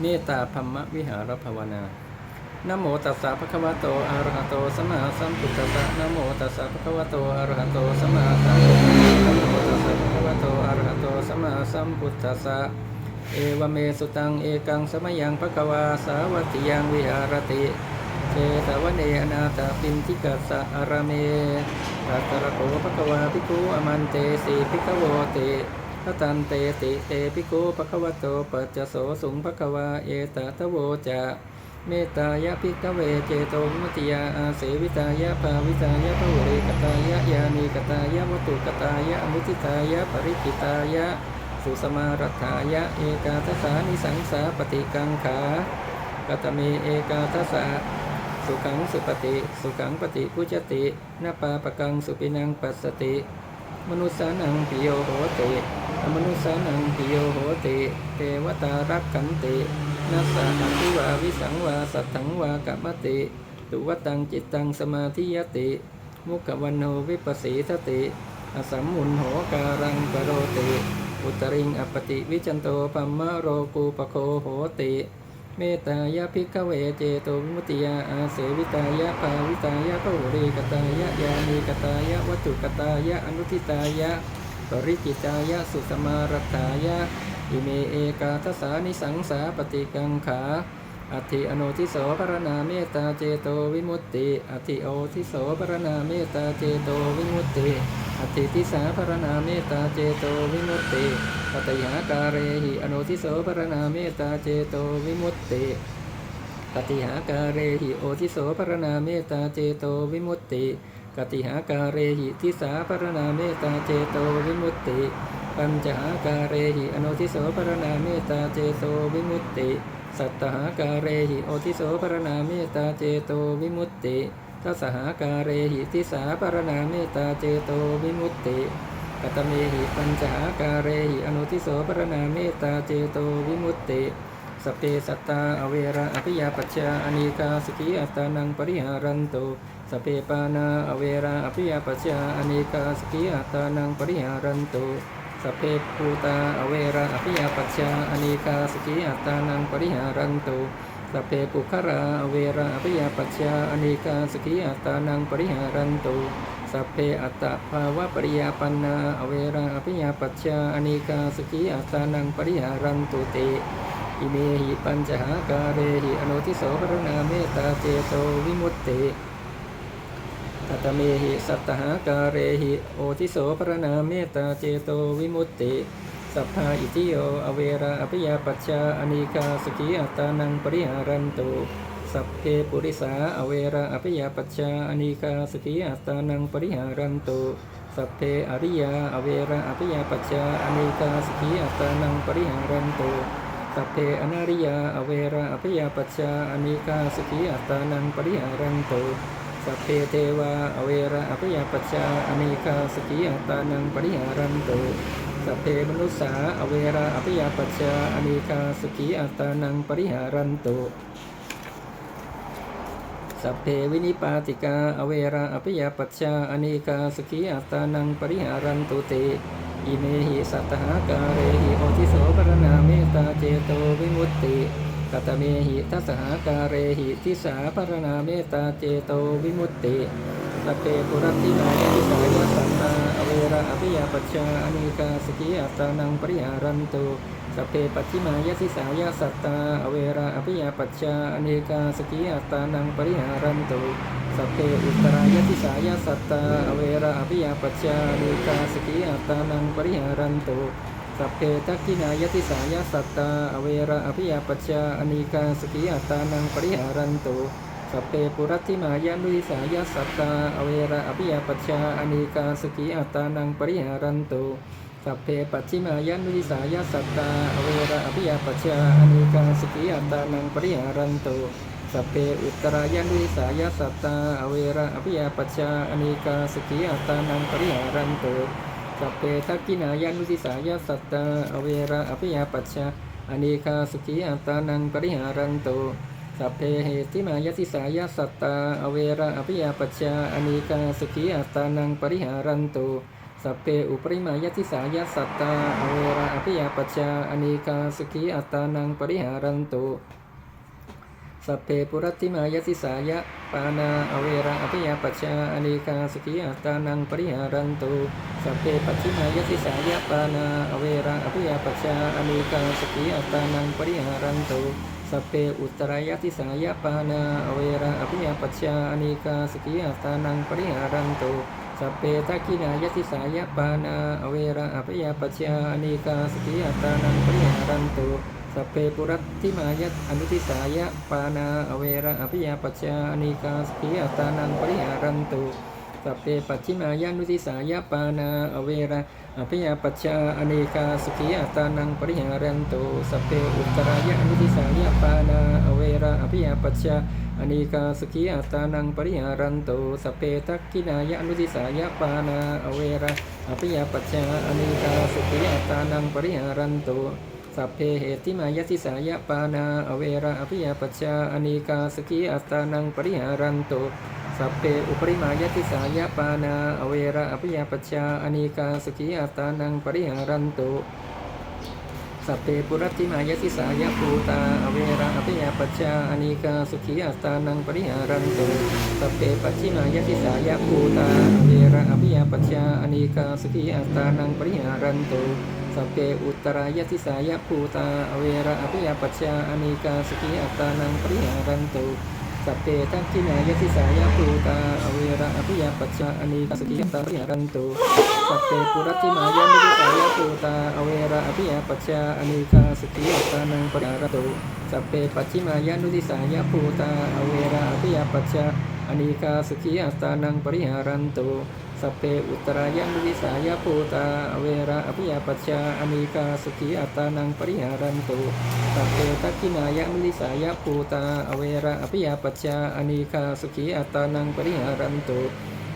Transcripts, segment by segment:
เมตตาธรรมวิหารภาวนานโมตัสสะภะคะวะโตอะระหะโตสัมมาสัมพุทธัสสะนโมตัสสะภะคะวะโตอะระหะโตสัมมาสัมพุทธัสสะนโมตัสสะภะคะวะโตอะระหะโตสัมมาสัมพุทธัสสะเอวเมสุตังเอกังสมยังภะคะวาสาวัติยังวิหารติเจตวเนอนาถาปินทิกัสสะอารเมตัตระโกภะคะวาภิกขุอมันเตสีภิกขโวติ พระตันเตติเตภิโกขุภะคะวะโตปัจจโสสุงภะคะวาเอตตะโวจะเมตายะภิกเวเจโตมุติยาอาเสวิตายะภาวิตายะภวเรกตายะยานีกตายะวตุกตายะอมุติตายะปริกิตายะสุสมารัฐายะเอกาทสานิสังสาปฏิกังขากตเมเอกาทสะสุขังสุปฏิ สุขังปฏิพุจตินาปาปกังสุปินังปัสสติ มนุษสานังปิโยโหติมนุษสานังปิโยโหติ เทวตารักขันตินัสสะอภิวาวิสังวาสัทธังวากัมมติตุวตังจิตตังสมาธิยติ มุขวันโนวิปัสสีทติอสัมมุนโหการังกโรติ อุตริงอปติวิจันโตปัมมะโรกูปโคโหติ เมตายะภิกเวเจโตวิมุติยาอาเสวิตายะภาวิตายะพหุรีกตายะยานีกตายะวัตถุกตายะอนุทิตายะปริกิตายะสุสมารัตถายะอิเมเอกาทสานิสังสาปฏิกังขา อัติอโนทิโสปรณาเมตตาเจโตวิมุตติอัติโอทิโสปรณาเมตตาเจโตวิมุตติอัติทิสาปรณาเมตตาเจโตวิมุตติปตยาการเรหิอนุทิโสปรณาเมตตาเจโตวิมุตติปฏิหาการเรหิโอทิโสปรณาเมตตาเจโตวิมุตติกติหาการเรหิทิสาปรณาเมตตาเจโตวิมุตติ ปัญจหาการเรหิอนุทิโสปรณาเมตตาเจโตวิมุตติ สัตตหาการเรหิโอทิโสปรณาเมตตาเจโตวิมุตติทัสสหาการเรหิทิสาปรณาเมตตาเจโตวิมุตติกตเมหิปัญจหาการเรหิอนุทิโสปรณาเมตตาเจโตวิมุตติสเพสัตตาอเวระอภิยาปัจจาอนีกาสกิอัตตานังปริหารันโตสพเพปานาอเวระอภิยาปัจจาอนีกาสกิอัตตานังปริหารันโต สพเพภูตาอเวระอภิยาปัจจาอนีกาสกิอัตานังปริหารันโตสพเพปุคาราอเวระอภิยาปัจจาอนีกาสกิอัตานังปริหารันโตสัพเพอัตตะภาวะปริยาปันนาอเวราอภิญญาปัจจาอนิกาสกิอัตานังปริหารันตุเตอิเมหิปัญจหาการเรหิอนุทิโสปรณาเมตตาเจโตวิมุตติ ตตเมหิสัตหาการเรหิโอทิโสปรณาเมตตาเจโตวิมุตติสัพพาอิติโยอเวราอภิยาปัจจาอนิกาสกิอัตานังปริหารันตุสัพเพปุริสาอเวระอภิยาปัจจาอนิกาสกิอัตานังปริหารันตุสัพเพอริยาอเวระอภิยาปัจจาอนิกาสกิอัตานังปริหารันตุสัพเพอนาริยาอเวระอภิยาปัจจาอนิกาสกิอัตตานังปริหารันตุ สัพเพเทวาอเวระอภิยาปัจจาอเนกาสกิอัตานังปริหารันตุสัพเพมนุสสาอเวระอภิยาปัจจาอเนกาสกิอัตานังปริหารันตุสัพเพวินิปาติกาอเวราอภิยาปัจจาอเนกาสกิอัตานังปริหารันตุเตอิเมหิสัตตหาการเรหิโอทิโสปรณาเมตตาเจโตวิมุตติ กตเมหิทัสหาการเรหิทิสาปรณาเมตตาเจโตวิมุตติสัพเพปุรัตินายทิสายสัตตาอเวราอภิยาปัจจาอเนกาสกิอัตานังปริหารันตุสัพเพปัจฉิมายสิสายาสัตตาอเวราอภิยาปัจจาอเนกาสกิอัตานังปริหารันตุสัพเพอุตรายติสายาสัตตาอเวราอภิยาปัจจาอเนกาสกิอัตตานังปริหารันตุ สัพเพทักขินายติสายาสัตตา อเวราอภิยาปัจจาอเนกาสกิอัตานังปริหารันตุสัพเพปุรัติมายานุทิสายาสัตตา อเวราอภิยาปัจจาอเนกาสกิอัตานังปริหารันตุสัพเพปัจฉิมายันุทิสายาสัตตา อเวระอภิยาปัจจาอเนกาสกิอัตานังปริหารันตุสัพเพอุตรายันุทิสายาสัตตา อเวระอภิยาปัจจาอเนกาสกิอัตตานังปริหารันตุ สัพเพทักกินายันุทิสายาสัตตาอเวระอภิยาปัจจาอเนกาสกิอัตานังปริหารันโตสัพเพเหติมายติสายาสัตตาอเวระอภิยาปัจจาอเนกาสกิอัตานังปริหารันโตสัพเพอุปริมายติสายสัตตาอเวระอภิยาปัชชาอเนกาสุขีอัตานังปริหารันโต สัพเพปุรัติมายติสายะปานาอเวระอภิยาปัชชาอเนกาสุขีอัตานังปริหารันตุสัพเพปัจฉิมายติสายะปานาอเวระอภิยาปัชชาอเนกาสุขีอัตานังปริหารันตุสัพเพอุตรายติสายะปานาอเวระอภิยาปัชชาอเนกาสุขีอัตานังปริหารันตุสัพเพทักินายติสายะปานาอเวระอภิยาปัชชาอเนกาสุขีอัตตานังปริหารันตุ สัพเพปุรัตติมายะอนุทิสายะปานาอเวระอภิยาปัชชาอนิกาสกิอัตานังปริหารันตุสัพเพปัจฉิมายานุทิสายะปานาอเวระอภิยาปัชชาอนิกาสกิอัตานังปริหารันตุสัพเพอุตรายะอนุทิสายะปานาอเวระอภิยาปัชชาอนิกาสกิอัตานังปริหารันตุสัพเพทักขินายะอนุทิสายะปานาอเวระอภิยาปัชชาอนิกาสกิอัตานังปริหารันตุ สัพเพเหติมายติสายปานาอเวระอภิยาปัชชาอเนกาสกิอัตตานังปริหารันตุสัพเพอุปริมายติสายปานาอเวระอภิยาปัชชาอเนกาสกิอัตตานังปริหารันตุสัพเพปุรัติมายติสายภูตาอเวระอภิยาปัชชาอเนกาสุขีอัตตานังปริหารันตุสัพเพปัจฉิมายติสายภูตาอเวระอภิยาปัชชาอเนกาสุขีอัตตานังปริหารันตุ สัพเพอุตตรายติสายภูตาอเวระอภิยาปัชชาอเนกาสกิอัตตานังปริหารันตุสัพเพทักขินายติสายภูตาอเวระอภิยาปัชชาอเนกาสกิอัตตาปริหารันตุสัพเพปุรัติมายานิติสายภูตาอเวระอภิยาปัชชาอเนกาสกิอัตตานังปริหารันตุสัพเพปัจฉิมายานุติสายภูตาอเวระอภิยาปัชชา อเนกาสกิอัตตานังปริหารันตุสัพเพอุตรายังวิสายภูตาเวระอภิยาปัชชาอเนกาสุขีอัตานังปริหารันตุสัพเปตักขินายานุวิสายภูตาเวระอภิยาปัชชาอเนกาสุขีอัตตานังปริหารันตุ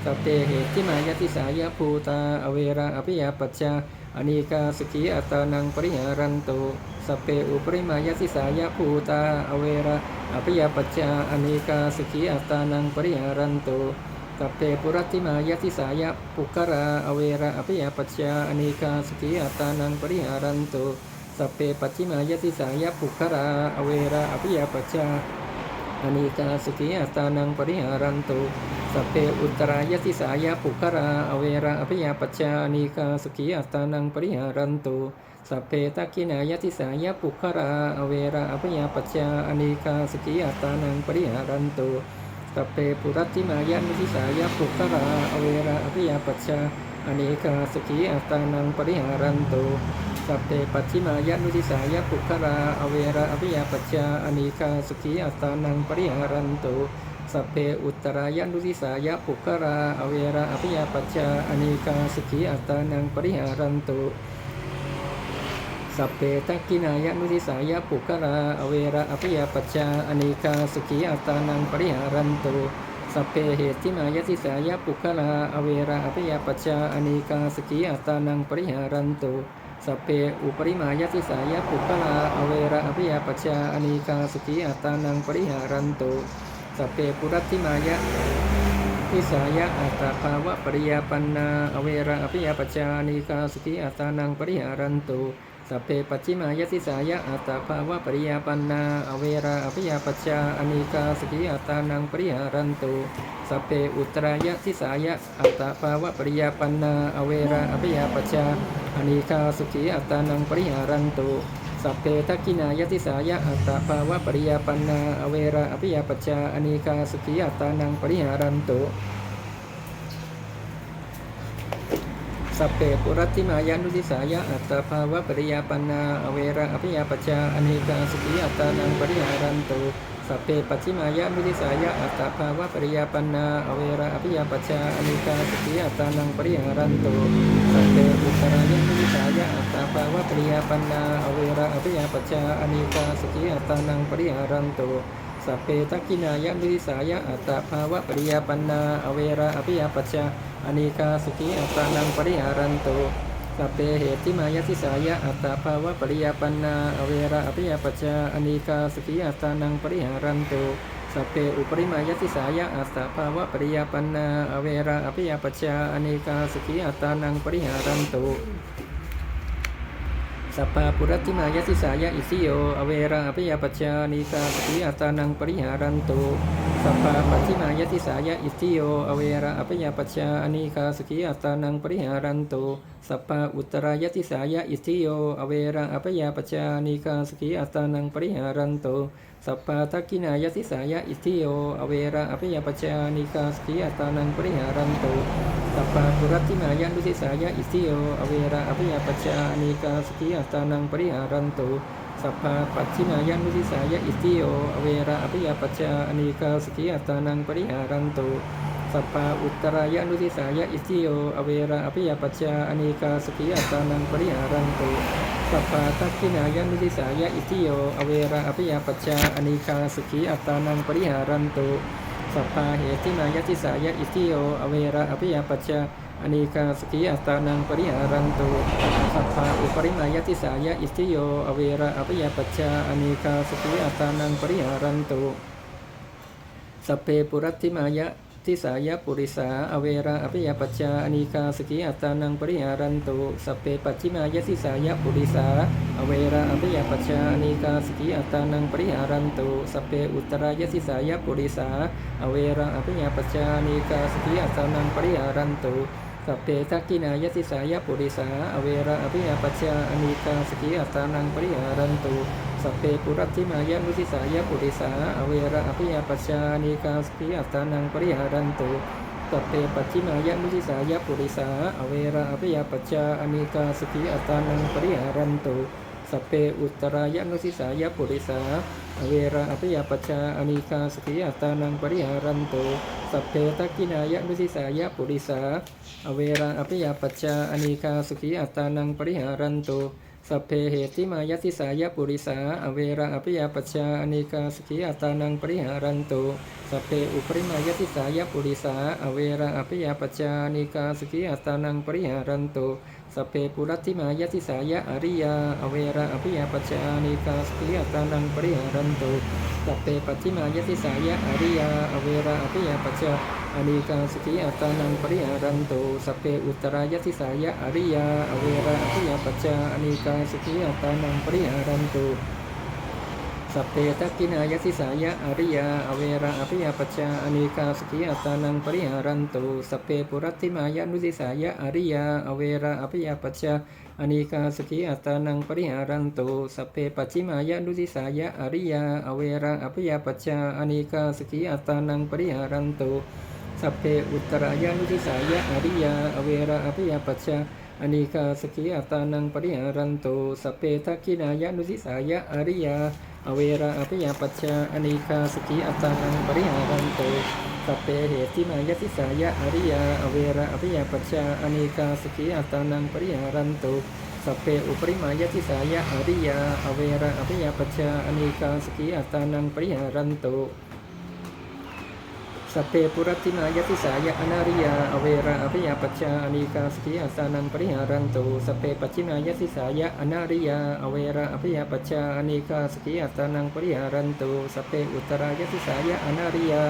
สัพเพเหติมายติสายภูตา อเวระอภิยาปัชชาอเนกาสุขีอัตานังปริหารันตุสัเพอุปริมายติสายภูตา อเวระอภิยาปัชชาอเนกาสุขีอัตานังปริหารันตุสัเพปุรัติมายติสายปุกราอเวระอภิยาปัชชาอเนกาสกิอัตานังปริหารันตุสัเพปัจฉิมายติสายปุกราอเวระอภิยาปัชชา อเนกาสกิอัตตานังปริหารันตุสัพเพอุตรายติสายะปุกราอเวระอภิยาปัชชาอเนกาสกิอัตตานังปริหารันตุสัพเพตักินายติสายะปุกราอเวระอภิยาปัชชาอเนกาสกิอัตตานังปริหารันตุสัพเพปุรัติมายานุทิสายะปุกราอเวระอภิยาปัชชาอเนกาสกิอัตานังปริหารันตุ สัพเพปัจฉิมายานุทิสายะปุกราอเวระอภิยาปัชชาอเนกาสกิอัตานังปริหารันตุสัพเพอุตรายานุทิสายะปุกราอเวระอภิยาปัชชาอเนกาสกิอัตานังปริหารันตุสัพเพทักกินายะนุทิสายะปุกราอเวระอภิยาปัชชาอเนกาสุขีอัตานังปริหารันตุสัพเพเหติมายะติสายะปุกราอเวระอภิยาปัชชาอเนกาสุขีอัตานังปริหารันตุ สัพเพอุปริมายติสายะปุกลาอเวระอภิยาปัชาอเนกาสกีอัตานังปริหารันตุสัพเพปุรัติมายะทิสายะอัตตาภาวะปริยาปันนาอเวระอภิยาปัจจานิกาสกีอัตตานังปริหารันตุ สัพเพปัจฉิมายติสายะอัตตาภาวะปริยาปันนา อเวระอภิยาปัจจาอนิกาสุขีอัตตานังปริหารันตุสัพเพอุตรายะทิสายะอัตตาภาวะปริยาปันนา อเวระอภิยาปัจจาอนิกาสุขีอัตตานังปริหารันตุสัพเพทักขินายติสายะอัตตาภาวะปริยาปันนา อเวระอภิยาปัจจาอนิกาสุขีอัตตานังปริหารันตุ สัพเพปุรัติมายานุติสายะอัตตาภาวะปริยาปันนาอเวระอภิยาปัจจาอเนกาสุขีอัตตานังปริหารันตุสัพเพปัจฉิมายานุติสายะอัตตาภาวะปริยาปันนาอเวระอภิยาปัจจาอเนกาสุขีอัตตานังปริหารันตุสัพเพอุตรายานุติสายะอัตตาภาวะปริยาปันนาอเวระอภิยาปัจจาอเนกาสุขีอัตตานังปริหารันตุ สัพเพทักขินายะนุติสายะอัตตาภาวะปริยปันนา อเวระอภิยาปัจจาอเนกาสุขีอัตตานังปริหารันตุสัพเพเหติมายติสายะอัตตาภาวะปริยปันนา อเวระอภิยาปัจจาอเนกาสุขีอัตตานังปริหารันตุสัพเพอุปริมายติสายะอัสสะภาวะปริยปันนา อเวราอภิยาปชชาอเนกาสกิอัตตานังปริหารันตุ สัพพะปุรัติมายติสายะอิสิโย อเวราอภิยาปชชานิสาสกิอัตตานังปริหารันตุ สัพพะปัจฉิมายติสายะอิสิโย อเวราอภิยาปชชาอเนกาสกิอัตตานังปริหารันตุสัพพะอุตรายติสายะอิสิโย อเวราอภิยาปชชาอเนกาสกิอัตตานังปริหารันตุสัพพะทักขินายติสายะอิสิโย อเวราอภิยาปชชาอเนกาสกิอัตตานังปริหารันตุสัพพะปุรัติมายะนุสิสายะอิสิโย อเวราอภิยาปชชาอเนกาสกิอัตตานังปริหารันตุ สัพพะปัจฉิมายะนุสิสายะอิสิโยอเวราอภิยาปชชาอเนกาสกิอัตานังปริหารันตุสัพพะอุตรายะนุสิสายะอิสิโยอเวราอภิยาปชชาอเนกาสกิอัตานังปริหารันตุสัพพะทักขินายะนุสิสายะอิสิโยอเวราอภิยาปชชาอเนกาสกิอัตานังปริหารันตุสัพพาเหติมายติสายะอิทิโยอเวระอภิยาปัจจา อเนกาสกิอัตตานังปริหารันตุสัพพาอุปริมายติสายะอิสติโยอเวระอภิยปัจจาอเนกาสกิอัตตานังปริหารันตุสัพเพปุรัตติมายะ ทิสายะปุริสา อเวระอภิยาปัจจาอเนกาสกิอัตานังปริหารันตุสเปปัจฉิมายทิสายะปุริสา อเวระอภิยาปัจจาอเนกาสกิอัตานังปริหารันตุสเปอุตรายทิสายะปุริสา อเวระอภิยาปัจจาอเนกาสกิอัตตานังปริหารันตุ สัพเพทักกินายติสายะปุริสา อเวระอภิยาปัจจาอเนกาสกิอัตานังปริหารันตุสัพเพปุรัติมายะนุสิสายะปุริสา อเวระอภิยาปัจจานิกาสกิอัตานังปริหารันตุสัพเพปัจฉิมายะนุสิสายะปุริสา อเวระอภิยาปัจจานิกาสกิอัตานังปริหารันตุสัพเพอุตรายะนุสิสายะปุริสา อเวระอภิยาปัจจานิกาสกิอัตานังปริหารันตุ สัพเพทักกินายะมุสิสายะปุริสา อเวระอภิยาปัจจานิกาสกิอัตตานังปริหารันตุ สัพเพเหติมายติสายปุริสา อเวระอภิยาปัจจาอเนกาสกิอัตานังปริหารันตุสัพเพอุปริมายติสายปุริสา อเวระอภิยาปัจจาอเนกาสกิอัตานังปริหารันตุสัพเพปุรัติมายติสายอริยา อเวระอภิยาปัจจาอเนกาสกิอัตานังปริหารันตุสัพเพปัจฉิมายติสายอริยา อเวระอภิยาปัจจา อเนกาสกิอัตตานังปริหารันตุสัพเพอุตรายติสายะอริยาอเวระอภิยปัจจาอเนกาสกิอัตตานังปริหารันตุสัพเพทักกินายติสายะอริยาอเวระอภิยปัจจาอเนกาสกิอัตตานังปริหารันตุสัพเพปุรัติมายะนุติสายะอริยาอเวระอภิยปัจจาอเนกาสกิอัตตานังปริหารันตุสัพเพปัจฉิมายะนุติสายะอริยาอเวระอภิยปัจจาอเนกาสกิอัตตานังปริหารันตุ สัพเพอุตรายานุทิสายะอริยาอเวระอภิยาปัจจาอนิกาสกิอัตานังปริหารันโตสัพเพทักขินายะนุทิสายะอริยาอเวระอภิยาปัจจาอนิกาสกิอัตานังปริหารันโตสัพเพเหติมายติสายะอริยาอเวระอภิยาปัจจาอนิกาสกิอัตานังปริหารันโตสัพเพอุปริมายติสายะอริยาอเวระอภิยาปัจจาอนิกาสกิอัตานังปริหารันโต สัพเพปุรัตติมายติสายะอนาริยาอเวระอภิยาปัจจาอนีกาสกิอัสานังปริหารันตุสัพเพปัจฉิมายติสายะอนาริยาอเวระอภิยาปัจจาอนีกาสกิอัสานังปริหารันตุสัพเพอุตรายติสายะอนาริยา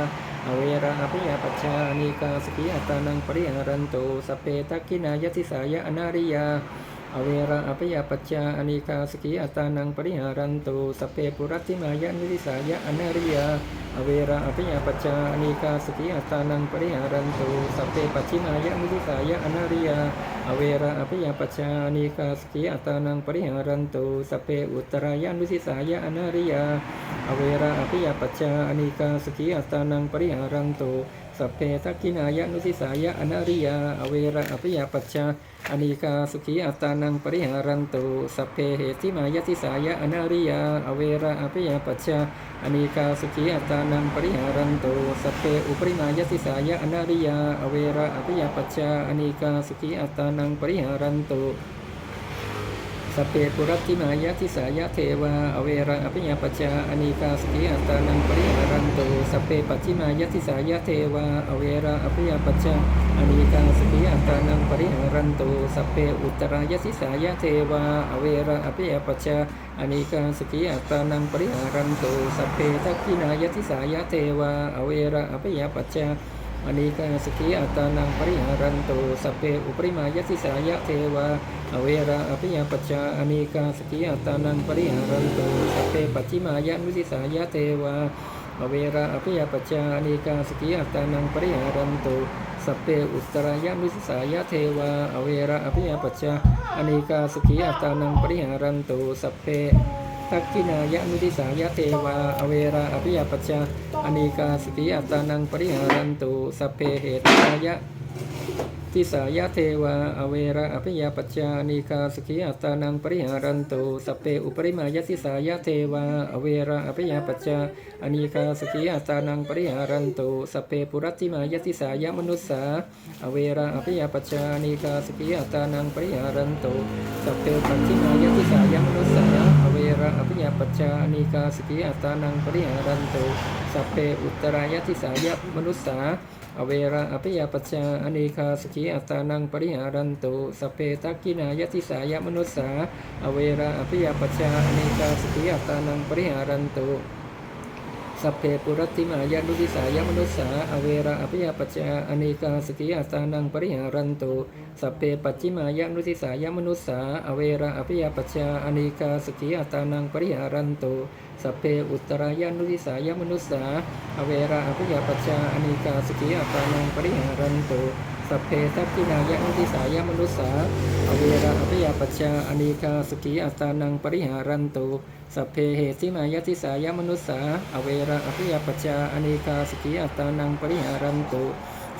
อเวระอภิยาปัจจาอนีกาสกิอัสานังปริหารันตุสัพเพทักขินายติสายะอนาริยา อเวระอภิยาปัจจาอนิกาสกิอัตตานังปริหารันตุสเพปุรัติมายะนิริสายะอนาริยาอเวระอภิยาปัจจาอนิกาสกิอัตตานังปริหารันตุสเพปัจฉิมายะนิริสายะอนาริยาอเวระอภิยาปัจจาอนิกาสกิอัตตานังปริหารันตุสเพอุตรายะนิริสายะอนาริยาอเวระอภิยาปัจจาอนิกาสกิอัตตานังปริหารันตุ สัพเพทักขินายะนุสิสายะอนาริยา อเวระอภิยาปัจจาอนิกาสุขีอัตานังปริหารันตุสัพเพเหติมายติสายะอนาริยา อเวระอภิยาปัจจาอนิกาสุขีอัตานังปริหารันตุสัพเพอุปริมายติสายะอนาริยา อเวระอภิยาปัจจาอนิกาสุขีอัตตานังปริหารันตุ สเพปุรัติมายะทิสายะเทวา อเวระอภิญญาปัจจาอนีกาสกิอัตานังปริหารันตุสเพปัจจิมายะทิสายะเทวา อเวระอภิญญาปัจจาอนีกาสกิอัตานังปริหารันตุสเพอุตรายะทิสายะเทวา อเวระอภิญญาปัจจาอนีกาสกิอัตานังปริหารันตุสเพทักขินายะทิสายะเทวา อเวระอภิญญาปัจจา อนิกสกิอัตานังปริหารันตุสัพเพอุปริมายสิสายะเทวาอเวระอภิยปัจจาอนิกสกิอัตานังปริหารันตุสัพเพปัจฉิมายนุสิสายะเทวาอเวระอภิยปัจจาอนิกสกิอัตานังปริหารันตุสัพเพอุตรายะนุสิสายะเทวาอเวระอภิยปัจจาอนิกาสกิอัตตานังปริหารันตุสัพเพ ทักกินายะนุติสายะเทวาอเวราอภิยาปัจจาอเนกาสกิอัตานังปริหารันตุสัพเพเหตายะทิสายะเทวาอเวราอภิยาปัจจาอนีกาสกิอัตานังปริหารันตุสเพอุปริมายสิสายะเทวาอเวราอภิยาปัจจาอนีกาสกิอัตานังปริหารันตุสเพปุรัติมายสิสายะมนุสสาอเวราอภิยาปัจจาอนีกาสกิอัตานังปริหารันตุสเพปัจฉิมายสิสายะมนุสสา ระอภิญญาปัจจานิกาสกิอัตานังปริหารันตุสัพเพอุตรายทิสายะมนุสสาอเวระอภิญญาปัจจาอนีกาสกิอัตานังปริหารันตุสัพเพตักินายทิสายะมนุสสาอเวระอภิญญาปัจจาอนีกาสกิอัตตานังปริหารันตุ สัพเพปุรัติมายานุติสายมนุสสาอเวระอภิยาปัจจาอเนกาสกิยาตานังปริหารันตุสัพเพปัจจิมายานุติสายมนุสสาอเวระอภิยาปัจจาอเนกาสกิยาตานังปริหารันตุสัพเพอุตรายานุติสายมนุสสาอเวระอภิยาปัจจาอเนกาสกิยาตานังปริหารันตุ สัพเพทัพพินายะอุติสายะมนุสสาอเวระอภิยาปัจจาอเนกาสกีอาตานังปริหารันตุสัพเพเหติมายะติสายะมนุสสาอเวระอภิยาปัจจาอเนกาสกีอัตานังปริหารันตุ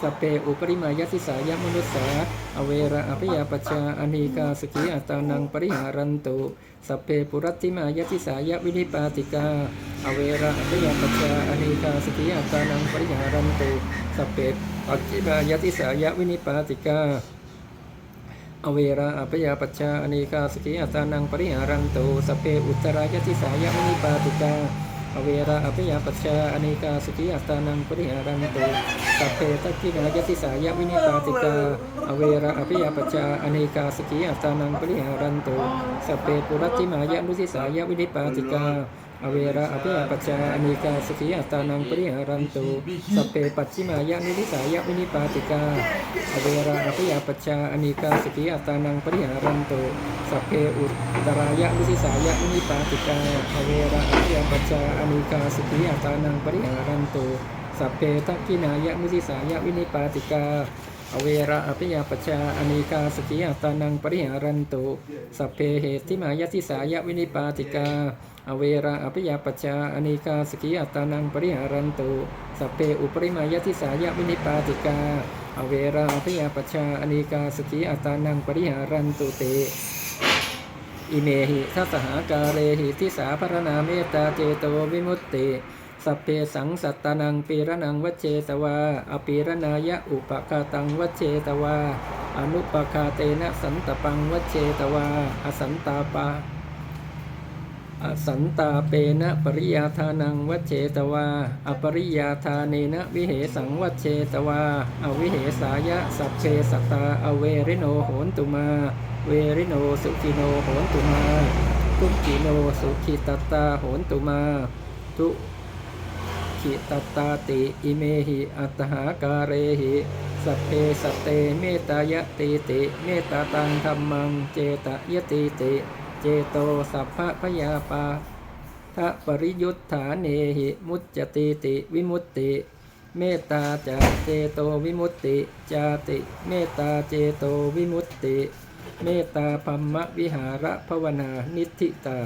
สเพอุปริมายติสายมนุสสาอเวระอภิยปัจจาอเนกาสกิอัตานังปริหารันตุสเพปุรัตติมายติสายวินิปาติกา อเวระอภิยปัจจาอเนกาสกิอัตานังปริหารันตุสเพปัจจิมายติสายวินิปาติกาอเวราอภิยาปัจจาอเนกาสกิอัตานังปริหารันตุสเพอุตรายติสายมินิปาติกา อเวราอภิยาปัจจาอเนกาสกีอัตานังปริหารันตุสัพเพตักกินายติสายวินิปาติกาอเวราอภิยาปัจจาอเนกาสกีอัตานังปริหารันตุสัพเพปุรัติมายะนุสิสายวินิปาติกา อเวระอภิยาปัจจาอเนกาสกิอัตานังปริหารันตุสัพเพปัจฉิมายานิริสายวินิปาติกาอเวระอภิยาปัจจาอเนกาสกิอัตานังปริหารันตุสัพเพอุตตรายะวิสิสายะวินิปาติกาอเวระอภิยาปัจจาอเนกาสกิอัตานังปริหารันตุสัพเพทักกินายะวิสิสายะวินิปาติกา อเวระอภิยาปัจจาอเนกาสกิอัตานังปริหารันตุสัพเพเหติมายติสายะวินิปาติกา อเวระอภิยาปัจจาอเนกาสกิอัตานังปริหารันตุสัพเพอุปริมายติสายะวินิปาติกา อเวระอภิยาปัจจาอเนกาสกิอัตานังปริหารันตุเตอิเมหิทัสหาการเรหิทิสาพรณาเมตตาเจโตวิมุตติสัพเพสังสัตตานังปีระนังวัเจตวาอปีรนายะอุปคาตังวัเจตวาอนุปคาเตนะสันตปังวัเจตวาอสันตาปา อสันตาเปนะปริยาทานังวัจเจตวา อปริยาทาเนนะวิเหสังวัจเจตวา อวิเหสายะสัพเพสัตตาอเวริโนโหนตุมา เวริโนสุขิโนโหนตุมาทุกขิโนสุขิตตตาโหนตุมา ทุขิตตาติอิเมหิอัตหาการเรหิสัพเพสัตเตเมตายะติติ เมตตาตังธรรมังเจตยติติ เจโตสัพพะพยาปาทะปริยุทธาเนหิมุจจติติวิมุตติ เมตตาจาเจโตวิมุตติจาติ เมตตาเจโตวิมุตติ เมตตาพัมมะวิหาระภวนานิธิตา